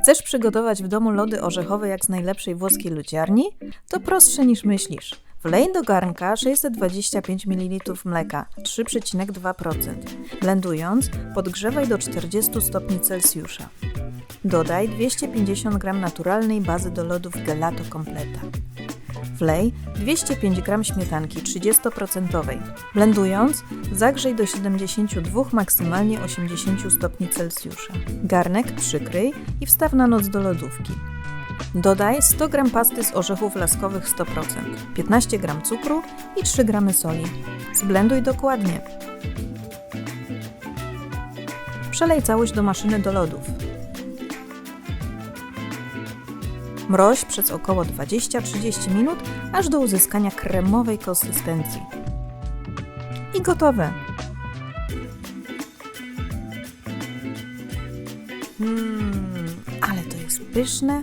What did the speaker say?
Chcesz przygotować w domu lody orzechowe jak z najlepszej włoskiej ludziarni? To prostsze niż myślisz. Wlej do garnka 625 ml mleka 3,2%. Blendując, podgrzewaj do 40 stopni Celsjusza. Dodaj 250 g naturalnej bazy do lodów Gelato Completa. Wlej 205 g śmietanki 30%. Blendując, zagrzej do 72, maksymalnie 80 stopni Celsjusza. Garnek przykryj i wstaw na noc do lodówki. Dodaj 100 g pasty z orzechów laskowych 100%, 15 g cukru i 3 g soli. Zblenduj dokładnie. Przelej całość do maszyny do lodów. Mroź przez około 20-30 minut, aż do uzyskania kremowej konsystencji. I gotowe. Mmm, ale to jest pyszne.